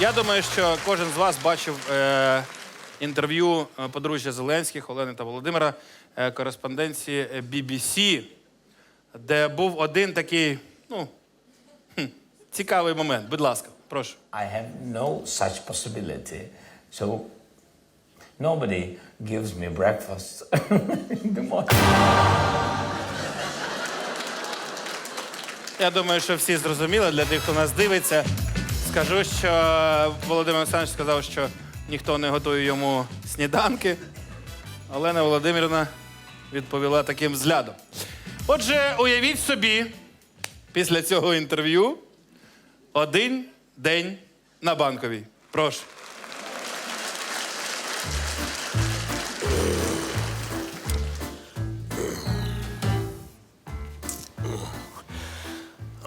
Я думаю, що кожен з вас бачив е, інтерв'ю е, подружжя Зеленських Олени та Володимира, е, кореспонденції BBC, де був один такий, ну, хм, цікавий момент. Будь ласка, прошу. I have no such possibility. So nobody gives me breakfast in the morning. Я думаю, що всі зрозуміли для тих, хто нас дивиться. Скажу, що Володимир Олександрович сказав, що ніхто не готує йому сніданки. Олена Володимирівна відповіла таким взглядом. Отже, уявіть собі, після цього інтерв'ю один день на банковій. Прошу.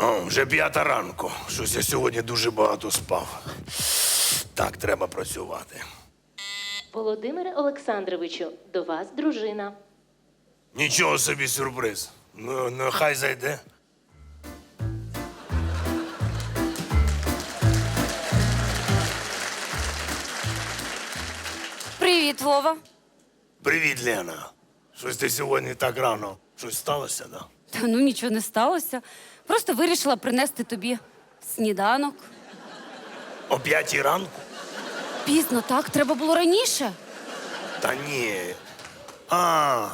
О, вже п'ята ранку. Щось я сьогодні дуже багато спав. Так, треба працювати. Володимире Олександровичу, до вас дружина. Нічого собі сюрприз. Ну, ну хай зайде. Привіт, Вова. Привіт, Лена. Щось ти сьогодні так рано. Щось сталося, да? Та ну нічого не сталося. Просто вирішила принести тобі сніданок. О п'ятій ранку? Пізно, так? Треба було раніше. Та ні. А.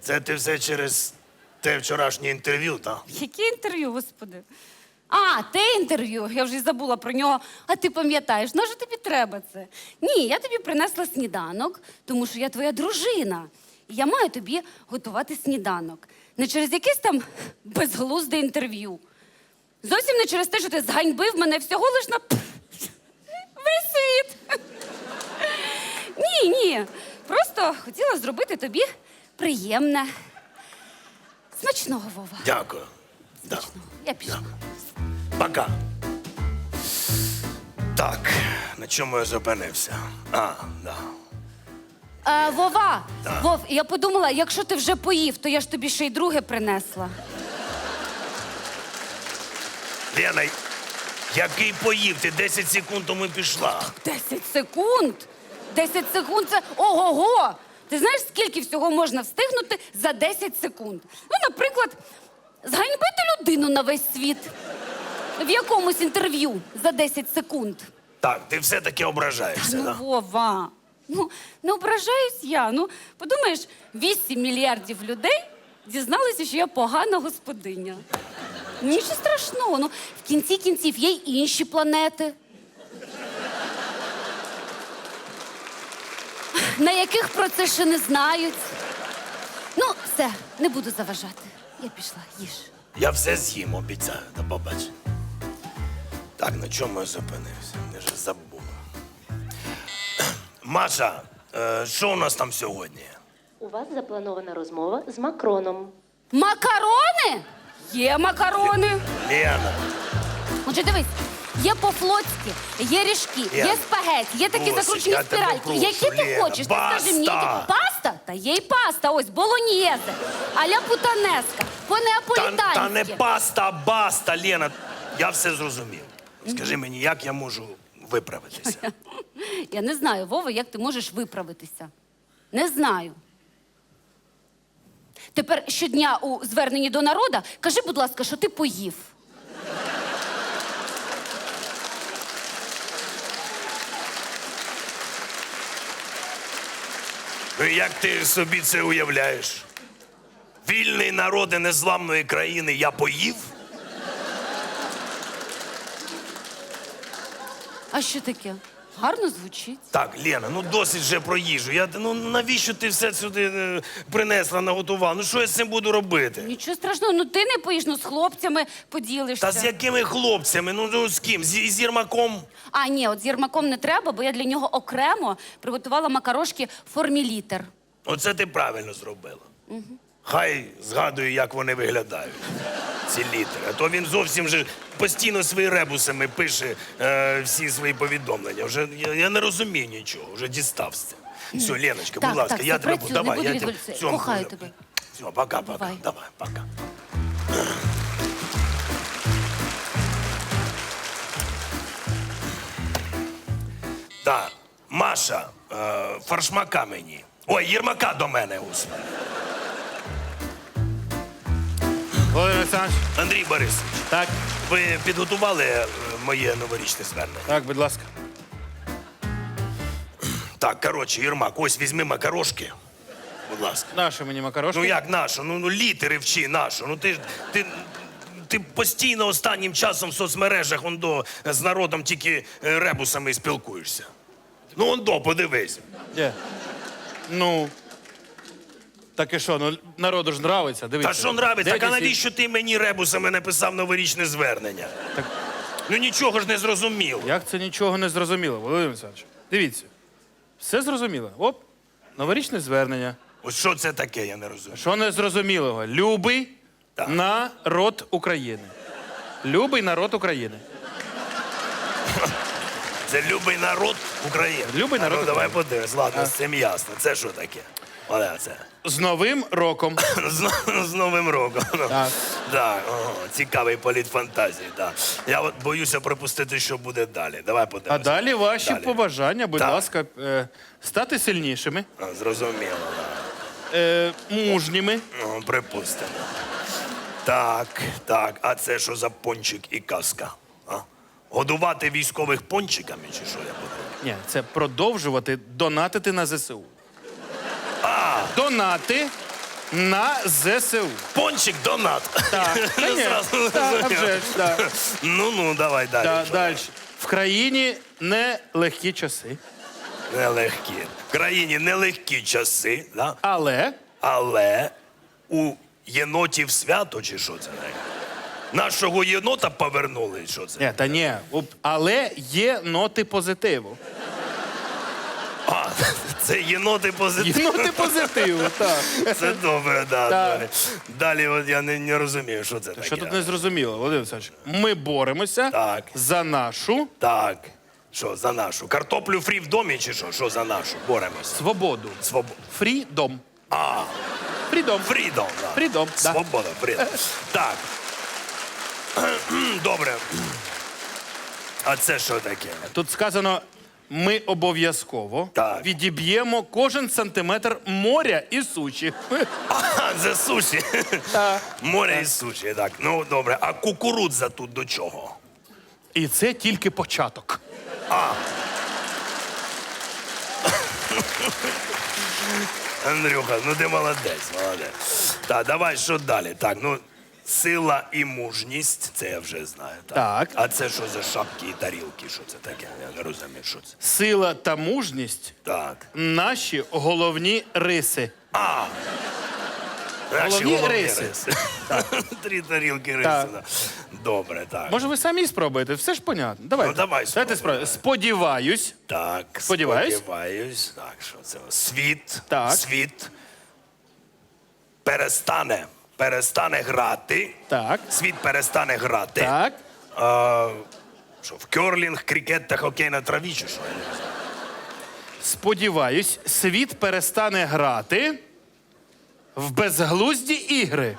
Це ти все через те вчорашнє інтерв'ю, так? Яке інтерв'ю, господи? А, те інтерв'ю, я вже й забула про нього. А ти пам'ятаєш, ну що тобі треба це? Ні, я тобі принесла сніданок, тому що я твоя дружина. Я маю тобі готувати сніданок. Не через якесь там безглузде інтерв'ю. Зовсім не через те, що ти зганьбив мене всього лиш на весь світ. Ні, ні. Просто хотіла зробити тобі приємне. Смачного, Вова. Дякую. Да. Я пішла. Пока. Так, на чому я зупинився? А, да. Е, Вова, Вов, я подумала, якщо ти вже поїв, то я ж тобі ще й друге принесла. Лена, який поїв? Ти 10 секунд тому пішла. 10 секунд. 10 секунд це ого-го. Ти знаєш, скільки всього можна встигнути за 10 секунд? Ну, наприклад, зганьбити людину на весь світ в якомусь інтерв'ю за 10 секунд. Так, ти все-таки ображаєшся, Ну, да? Вова, ну не ображаюсь я. Ну, подумаєш, 8 мільярдів людей дізналися, що я погана господиня. Нічого страшного. Ну, в кінці кінців є й інші планети. На яких про це ще не знають. Ну, все, не буду заважати. Я пішла, їж. Я все з'їм, обіцяю, до побачення. Так, на чому я зупинився? Я вже забув. Маша, е, що у нас там сьогодні? У вас запланована розмова з Макроном. Макарони? Є макарони. Лена, Отже, дивись, є по-флотськи, є ріжки, є спагеті, є такі Боже, закручені я тебе спіральки. прошу, Які ти Лена, хочеш? Ти скажи мені, баста! паста? Та є й паста, ось болоньєзе, аля путанеска, та, по-неаполітанськи. та не паста, а баста, Лена. Я все зрозумів. Скажи мені, як я можу виправитися? Я не знаю, Вова, як ти можеш виправитися. Не знаю. Тепер щодня у зверненні до народа кажи, будь ласка, що ти поїв. Ну, як ти собі це уявляєш? Вільний народи незламної країни я поїв? А що таке? Гарно звучить. Так, Лена, ну досить вже про їжу. Я, ну навіщо ти все сюди е, принесла, наготувала? Ну що я з цим буду робити? Нічого страшного, ну ти не поїш, ну з хлопцями поділишся. Та з якими хлопцями? Ну, ну з ким? З, з Єрмаком? А, ні, от з Єрмаком не треба, бо я для нього окремо приготувала макарошки в формі літер. Оце ти правильно зробила. Угу. Хай згадую, як вони виглядають. Ці літери. А то він зовсім же постійно свої ребусами пише е, всі свої повідомлення. Вже я, я не розумію нічого, вже дістався. Все, Леночка, будь ласка, так, я тебе працюю, не давай, буду я тебе відволікатися. Кохаю тебе. Все, пока, пока. Бувай. Давай, пока. Так, Маша, е, фаршмака мені. Ой, Єрмака до мене, господи. Володимир Олександрович, Андрій Борисович, так, ви підготували е, моє новорічне звернення? так, будь ласка. Так, коротше, Єрмак, ось візьми макарошки. Будь ласка. Наші мені макарошки. Ну як нашу? Ну, ну літери вчи нашу. Ну ти ж ти, ти постійно останнім часом в соцмережах он до з народом тільки е, ребусами спілкуєшся. Ну он до, подивись. Де? Ну. Так і що, ну народу ж нравиться, дивіться. Та що нравиться? Так а навіщо ти мені ребусами написав новорічне звернення? Так- Ну нічого ж не зрозумів. Як це нічого не зрозуміло, Володимир Олександрович? Дивіться. Все зрозуміло. Оп, новорічне звернення. Ось що це таке, я не розумію. Що не зрозумілого? Любий Так. народ України. Любий народ України. Це любий народ України. Любий народ Ну, давай подивись. Ладно, з цим ясно. Це що таке? Оля, це. З Новим роком. З, з Новим роком. Так. Так, ого, цікавий політ фантазії. Так. Я от боюся пропустити, що буде далі. Давай А подивимося. далі ваші Далі. побажання, будь Так. ласка, е, стати сильнішими, А, Зрозуміло. да. е, мужніми. Ну, припустимо. Так, так. А це що за пончик і казка? А? Годувати військових пончиками, чи що я буду? Ні, це продовжувати донатити на ЗСУ. Донати на ЗСУ. Пончик донат. Так, Ну, Та ні, зразу так, а вже ж, так. Ну, ну, давай далі. Що? Далі. В країні нелегкі часи, Нелегкі. В країні нелегкі часи, да? але але у єнотів свято, чи що це? Нашого єнота повернули, що це? ні, та ні, але є ноти позитиву. А, це єноти позитив. Є ноти позитиву, так. Це добре, да, Так. далі. Далі от я не, не розумію, що це таке. Що тут не зрозуміло, Володимир Олександрович? Ми боремося Так. за нашу Так. Що за нашу? Картоплю фрі в домі чи що? Що за нашу? Боремося. свободу. Свобода. Фрідом. А, Фрідом. фрідом. Да. Фрідом, да. Свобода, фрідом. Так. Добре. А це що таке? Тут сказано: ми обов'язково Так. відіб'ємо кожен сантиметр моря і суші. А, це суші. Море і суші, так. Ну, добре. А кукурудза тут до чого? І це тільки початок. Андрюха, ну ти молодець, молодець. Так, давай що далі? Так, ну, сила і мужність, це я вже знаю. Так. Так. А це що за шапки і тарілки? Що це таке? Я не розумію, що це. Сила та мужність Так. наші головні риси. А! Наші Головні головні риси. Три тарілки риси. Так. да. Добре, так. Може, ви самі спробуєте? Все ж понятно. Давайте. Ну, давай Давайте спробуємо. спробуємо. Сподіваюсь. Так, Сподіваюсь? сподіваюсь. Так, що це? Світ. Так. Світ перестане. Перестане грати. Так. Світ перестане грати. Так. А, що, в керлінг, крикет та хокей на траві, чи що? Сподіваюсь, світ перестане грати в безглузді ігри.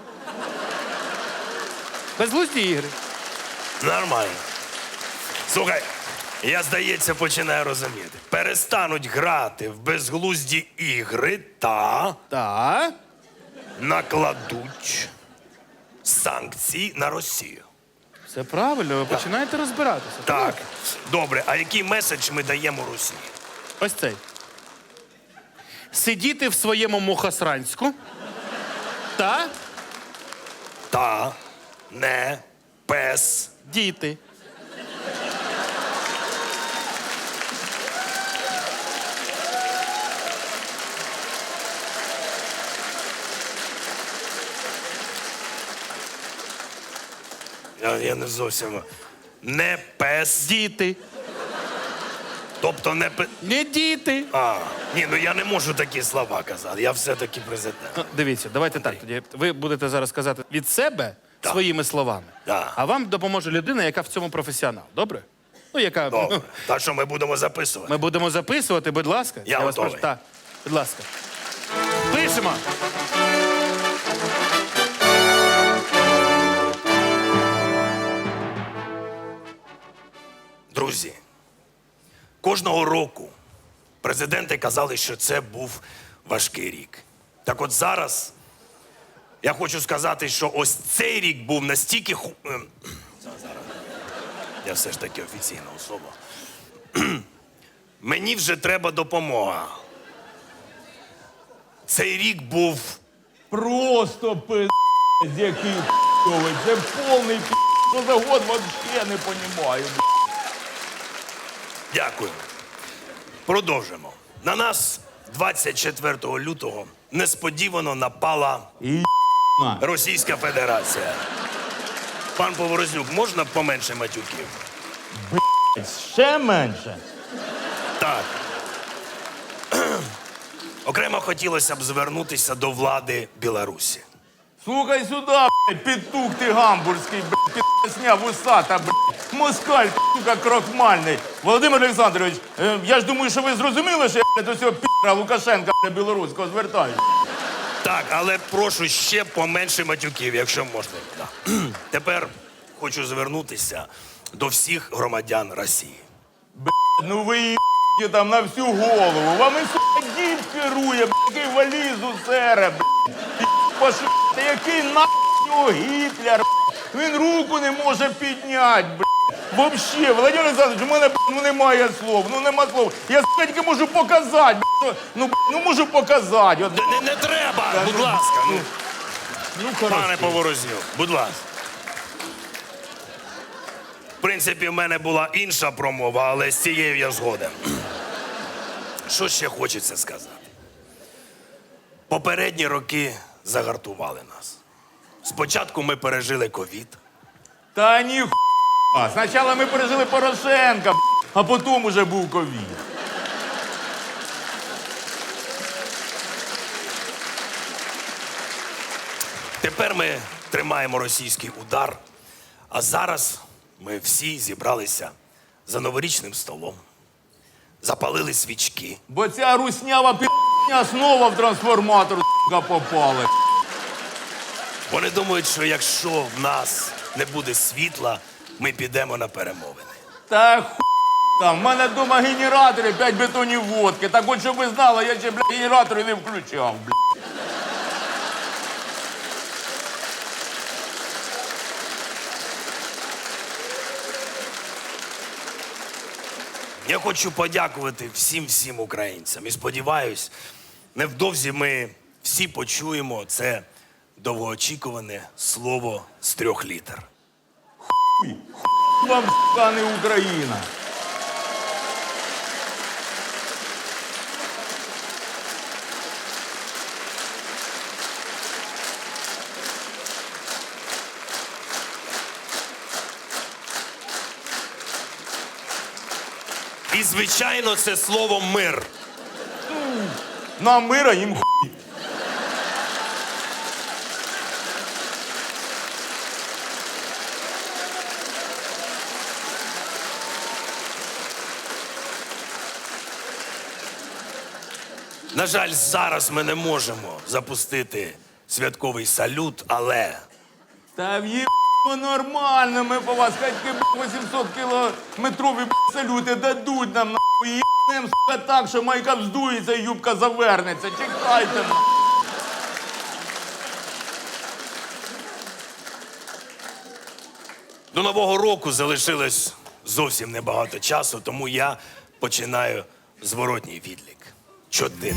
Безглузді ігри. Нормально. Слухай, я, здається, починаю розуміти. Перестануть грати в безглузді ігри та Так. Накладуть санкції на Росію. Все правильно, ви починаєте розбиратися. Так, добре. А який меседж ми даємо Росії? Ось цей. Сидіти в своєму мухосранську та Та не пес. діти. Я, я не зовсім. Не пес. Діти. Тобто не пес. Не діти. А, ні, ну я не можу такі слова казати. Я все-таки президент. Ну, дивіться, давайте так тоді. Ви будете зараз казати від себе Так. своїми словами. Так. А вам допоможе людина, яка в цьому професіонал. Добре? Ну, яка. Добре. Та що ми будемо записувати? Ми будемо записувати, будь ласка. Я готовий. прошу. Так, будь ласка. Пишемо. Друзі, Кожного року президенти казали, що це був важкий рік. Так от зараз я хочу сказати, що ось цей рік був настільки ху... ем. Я все ж таки офіційна особа. Мені вже треба допомога. Цей рік був Просто пиздець, який. Це повний пи***. Що за год вообще не понімаю. Дякую. Продовжимо. На нас 24 лютого несподівано напала Російська Федерація. Пан Поворознюк, можна поменше матюків? ще менше. Так. Окремо хотілося б звернутися до влади Білорусі. Слухай сюди, блядь, петух ти гамбурзький, блядь, підсня вусата, блядь. Москаль, сука, крохмальний. Володимир Олександрович, е, я ж думаю, що ви зрозуміли, що я блядь, до цього пі***а Лукашенка блядь, білоруського звертаю. Так, але прошу ще поменше матюків, якщо можна. Да. Тепер хочу звернутися до всіх громадян Росії. Ну ви їбаті там на всю голову. Вам і сука дід керує, блядь, який валізу сере, блядь. Пошли, який нахуй Гітлер. Він руку не може підняти, блядь. Вообще, Володимир Олександрович, у мене ну, немає слов, ну нема слов. Я тільки можу показати, блядь. Ну, блядь, ну можу показати. От, Не, не треба, будь ласка. Ну, ну, пане хорошо. Будь ласка. В принципі, в мене була інша промова, але з цією я згоден. Що ще хочеться сказати? Попередні роки загартували нас. Спочатку ми пережили ковід. Та ні хуя. Спочатку ми пережили Порошенка, а потім уже був ковід. Тепер ми тримаємо російський удар, а зараз ми всі зібралися за новорічним столом, запалили свічки. Бо ця руснява пі***ня снова в трансформатор сука, попали. Вони думають, що якщо в нас не буде світла, ми підемо на перемовини. Та ху там, в мене вдома генератори, 5 бетонів водки. Так от, щоб ви знали, я ще, блядь, генератори не включав, блядь. Я хочу подякувати всім всім українцям і сподіваюсь, невдовзі ми всі почуємо це довгоочікуване слово з трьох літер. Вам, сука, не Україна. І, звичайно, це слово мир. Нам мира, їм хуй. На жаль, зараз ми не можемо запустити святковий салют, але Та в'їб нормально, ми по вас хоч 800 кілометрові салюти дадуть нам нахуй. Їбнем, сука, так, що майка вздується і юбка завернеться. Чекайте, нахуй. до Нового року залишилось зовсім небагато часу, тому я починаю зворотній відлік. Чотири.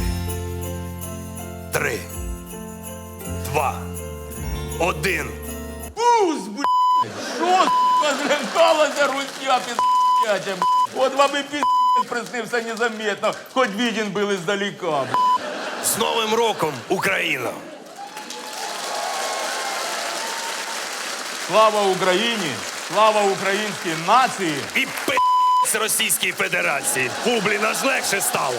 Три. Два. Один. Пуз, блядь! Що, сука, злякалася русня піздяча, От вам і піздець приснився незаметно, хоч відін били здаліка, блядь. З Новим роком, Україна! Слава Україні! Слава українській нації! І пи*** Російській Федерації. Фу, блін, аж легше стало.